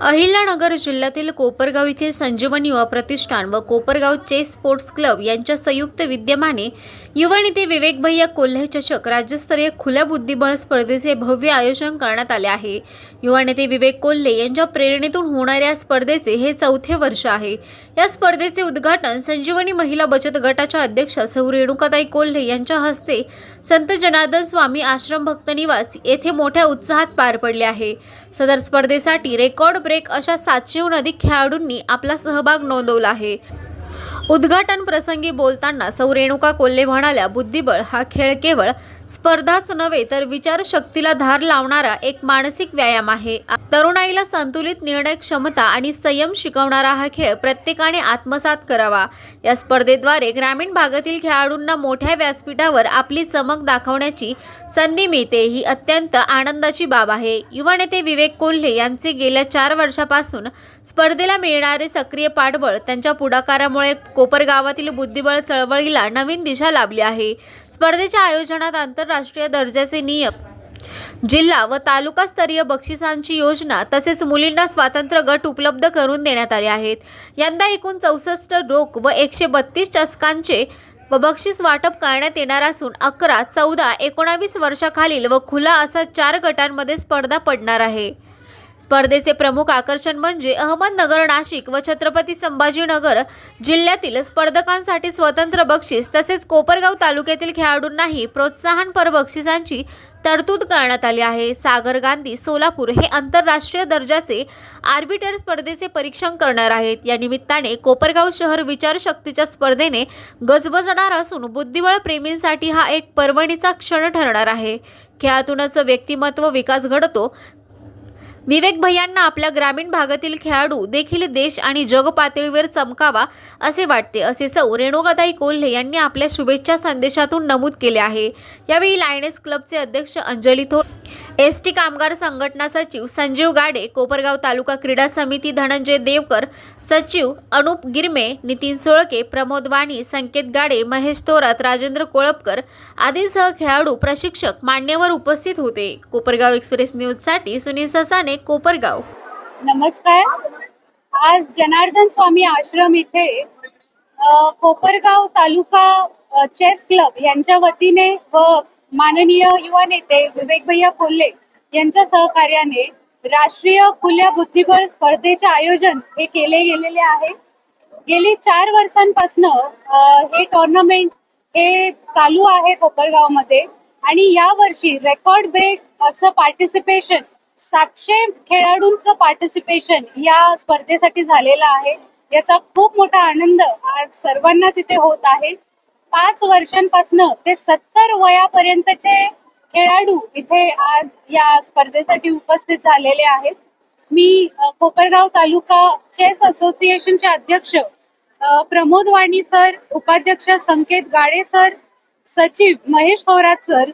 अहिल्यानगर जिल्ह्यातील कोपरगाव येथील संजीवनी युवा प्रतिष्ठान व कोपरगाव चेस स्पोर्ट्स क्लब यांच्या संयुक्त विद्यमाने युवा नेते विवेक भैया कोल्हे चषक राज्यस्तरीय खुल्या बुद्धिबळ स्पर्धेचे भव्य आयोजन करण्यात आले आहे. युवा नेते विवेक कोल्हे यांच्या प्रेरणेतून होणाऱ्या स्पर्धेचे हे चौथे वर्ष आहे. या स्पर्धेचे उद्घाटन संजीवनी महिला बचत गटाच्या अध्यक्षा सौ रेणुकाताई कोल्हे यांच्या हस्ते संत जनार्दन स्वामी आश्रम भक्त निवास येथे मोठ्या उत्साहात पार पडले आहे. सदर स्पर्धेसाठी रेकॉर्ड ब्रेक अशा सातशेहून अधिक खेळाडूंनी आपला सहभाग नोंदवला आहे. उद्घाटन प्रसंगी बोलताना सौ रेणुका कोल्हे म्हणाल्या बुद्धिबळ हा खेळ केवळ स्पर्धाच नव्हे तर विचारशक्तीला धार लावणारा एक मानसिक व्यायाम आहे. तरुणाईला संतुलित निर्णय क्षमता आणि संयम शिकवणारा हा खेळ प्रत्येकाने आत्मसात करावा. या स्पर्धेद्वारे ग्रामीण भागातील खेळाडूंना मोठ्या व्यासपीठावर आपली चमक दाखवण्याची संधी मिळते. ही अत्यंत आनंदाची बाब आहे. युवा नेते विवेक कोल्हे यांचे गेल्या चार वर्षापासून स्पर्धेला मिळणारे सक्रिय पाठबळ त्यांच्या पुढाकारामुळे कोपरगावातील बुद्धिबळ चळवळीला नवीन दिशा लाभली आहे. स्पर्धेच्या आयोजनात आंतरराष्ट्रीय दर्जाचे नियम. जिल्हा व तालुकास्तरीय बक्षिसांची योजना तसेच मुलींना स्वातंत्र्य गट उपलब्ध करून देण्यात आले आहेत. यंदा एकूण चौसष्ट रोख व एकशे बत्तीस चषकांचे व बक्षीस वाटप करण्यात येणार असून अकरा चौदा एकोणावीस वर्षाखालील व खुला असा चार गटांमध्ये स्पर्धा पडणार आहे. स्पर्धेचे प्रमुख आकर्षण म्हणजे अहमदनगर नाशिक व छत्रपती संभाजीनगर जिल्ह्यातील स्पर्धकांसाठी स्वतंत्र बक्षीस तसेच कोपरगाव तालुक्यातील खेळाडूंनाही प्रोत्साहनपर बक्षिसांची तरतूद करण्यात आली आहे. सागर गांधी सोलापूर हे आंतरराष्ट्रीय दर्जाचे आर्बिटर स्पर्धेचे परीक्षण करणार आहेत. या निमित्ताने कोपरगाव शहर विचारशक्तीच्या स्पर्धेने गजबजणार असून बुद्धिबळ प्रेमींसाठी हा एक पर्वणीचा क्षण ठरणार आहे. खेळातूनच व्यक्तिमत्व विकास घडतो विवेक भैयांना आपल्या ग्रामीण भागातील खेळाडू देखील देश आणि जग पातळीवर चमकावा असे वाटते. असे सौ रेणुकाताई कोल्हे यांनी आपल्या शुभेच्छा संदेशातून नमूद केले आहे. यावेळी लायनेस क्लबचे अध्यक्ष अंजली थोर एस टी कामगार संघटना सचिव संजीव गाडे कोपरगाव तालुका क्रीडा समिती धनंजय देवकर सचिव अनुप गिरमे नितीन सोळके प्रमोद वाणी संकेत गाडे महेश थोरात राजेंद्र कोळपकर आदींसह खेळाडू प्रशिक्षक मान्यवर उपस्थित होते. कोपरगाव एक्सप्रेस न्यूजसाठी सुनील ससाने कोपरगाव. नमस्कार. आज जनार्दन स्वामी आश्रम इथे कोपरगाव तालुका चेस क्लब यांच्या वतीने व माननीय युवा नेते विवेक भैया कोल्हे यांच्या सहकार्याने राष्ट्रीय खुल्या बुद्धिबळ स्पर्धेचे आयोजन हे केले गेलेले आहे. गेली चार वर्षांपासून हे टोर्नामेंट हे चालू आहे कोपरगावमध्ये आणि या वर्षी रेकॉर्ड ब्रेक असं पार्टिसिपेशन सातशे खेळाडूंचं पार्टिसिपेशन या स्पर्धेसाठी झालेलं आहे. याचा खूप मोठा आनंद आज सर्वांनाच इथे होत आहे. पाच वर्षांपासून ते सत्तर वयापर्यंतचे खेळाडू इथे आज या स्पर्धेसाठी उपस्थित झालेले आहेत. मी कोपरगाव तालुका चेस असोसिएशनचे अध्यक्ष प्रमोद वाणी सर उपाध्यक्ष संकेत गाडे सर सचिव महेश थोरात सर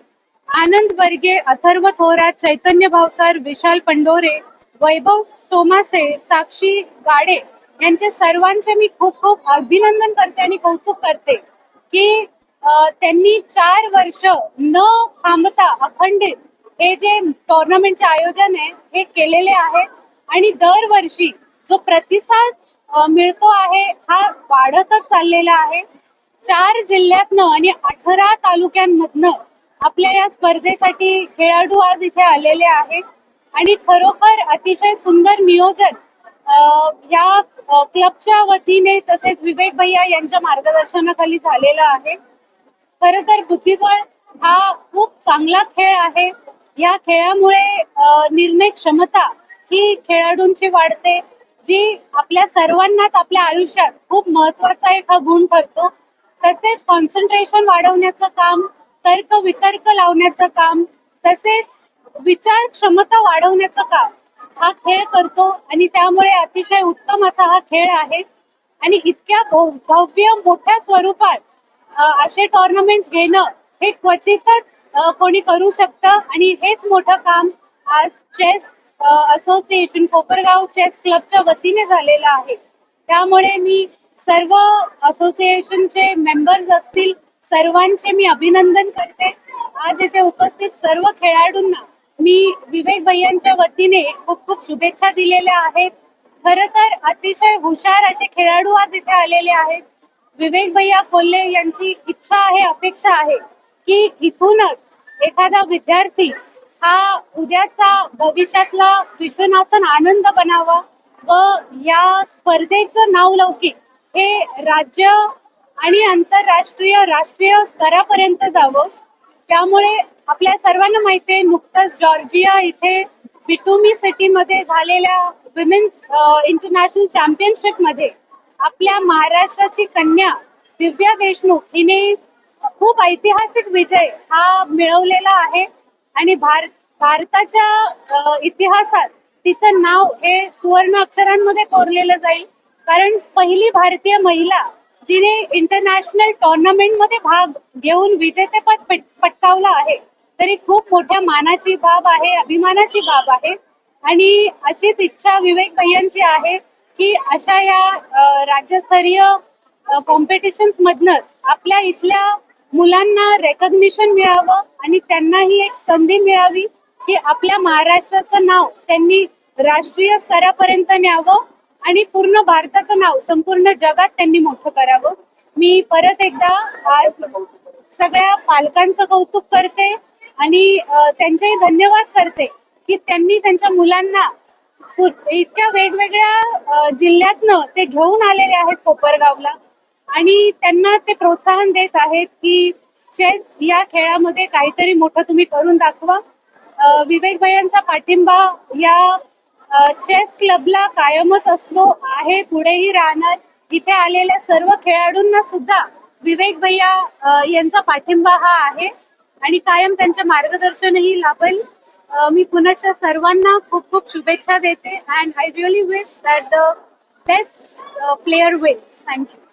आनंद बर्गे अथर्व थोरात चैतन्य भावसर विशाल पंडोरे वैभव सोमासे साक्षी गाडे यांचे सर्वांचे मी खूप खूप अभिनंदन करते आणि कौतुक करते. की त्यांनी चार वर्ष न थांबता अखंडित हे जे टोर्नामेंटचे आयोजन आहे हे केलेले आहे आणि दरवर्षी जो प्रतिसाद मिळतो आहे हा वाढतच चाललेला आहे. चार जिल्ह्यातनं आणि अठरा तालुक्यांमधनं आपल्या या स्पर्धेसाठी खेळाडू आज इथे आलेले आहेत. आणि खरोखर अतिशय सुंदर नियोजन या क्लबच्या वतीने तसेच विवेक भैया यांच्या मार्गदर्शनाखाली झालेलं आहे. खर तर बुद्धिबळ हा खूप चांगला खेळ आहे. या खेळामुळे निर्णय क्षमता ही खेळाडूंची वाढते जी आपल्या सर्वांनाच आपल्या आयुष्यात खूप महत्त्वाचा एक हा गुण ठरतो. तसेच कॉन्सन्ट्रेशन वाढवण्याचं काम तर्क वितर्क लावण्याचं काम तसेच विचार क्षमता वाढवण्याचं काम हा खेळ करतो आणि त्यामुळे अतिशय उत्तम असा हा खेळ आहे. आणि इतक्या भव्य मोठ्या स्वरूपात असे टोर्नामेंट घेणं हे क्वचितच कोणी करू शकतं. आणि हेच मोठं काम आज चेस असोसिएशन कोपरगाव चेस क्लबच्या वतीने झालेलं आहे. त्यामुळे मी सर्व असोसिएशनचे मेंबर्स असतील सर्वांचे मी अभिनंदन करते. आज इथे उपस्थित सर्व खेळाडूंना मी विवेक भैयांच्या वतीने खूप खूप शुभेच्छा दिलेल्या आहेत. खर तर अतिशय हुशार असे खेळाडू आज इथे आलेले आहेत. विवेक भैया कोल्हे यांची इच्छा आहे अपेक्षा आहे की इथूनच एखादा विद्यार्थी हा उद्याचा भविष्यातला विश्वनाथन आनंद बनावा व या स्पर्धेचं नावलौकिक हे राज्य आणि आंतरराष्ट्रीय राष्ट्रीय स्तरापर्यंत जावं. त्यामुळे आपल्या सर्वांना माहिती आहे नुकतंच जॉर्जिया इथे बिटुमी सिटीमध्ये झालेल्या विमेन्स इंटरनॅशनल चॅम्पियनशिपमध्ये आपल्या महाराष्ट्राची कन्या दिव्या देशमुख हिने खूप ऐतिहासिक विजय हा मिळवलेला आहे. आणि भारत भारताच्या इतिहासात तिचं नाव हे सुवर्ण अक्षरांमध्ये कोरलेलं जाईल. कारण पहिली भारतीय महिला जिने इंटरनॅशनल टोर्नामेंटमध्ये भाग घेऊन विजेतेपद पट- पटकावलं आहे. तरी खूप मोठ्या मानाची बाब आहे अभिमानाची बाब आहे. आणि अशीच इच्छा विवेक भैयांची आहे की अशा या राज्यस्तरीय कॉम्पिटिशन्स मधनच आपल्या इथल्या मुलांना रेकग्निशन मिळावं आणि त्यांनाही एक संधी मिळावी की आपल्या महाराष्ट्राचं नाव त्यांनी राष्ट्रीय स्तरापर्यंत न्यावं आणि पूर्ण भारताचं नाव संपूर्ण जगात त्यांनी मोठं करावं. मी परत एकदा आज सगळ्या पालकांचं कौतुक करते. आणि त्यांचेही धन्यवाद करते की त्यांनी त्यांच्या मुलांना इतक्या वेगवेगळ्या जिल्ह्यातनं ते घेऊन आलेले आहेत कोपरगावला. आणि त्यांना ते प्रोत्साहन देत आहेत की चेस या खेळामध्ये काहीतरी मोठं तुम्ही करून दाखवा. विवेक भयांचा पाठिंबा या चेस क्लबला कायमच असतो आहे पुढेही राहणार. इथे आलेल्या सर्व खेळाडूंना सुद्धा विवेक भैया यांचा पाठिंबा हा आहे. आणि कायम त्यांचे मार्गदर्शनही लाभेल. मी पुनश्च सर्वांना खूप खूप शुभेच्छा देते. And I really wish that the best player wins thank you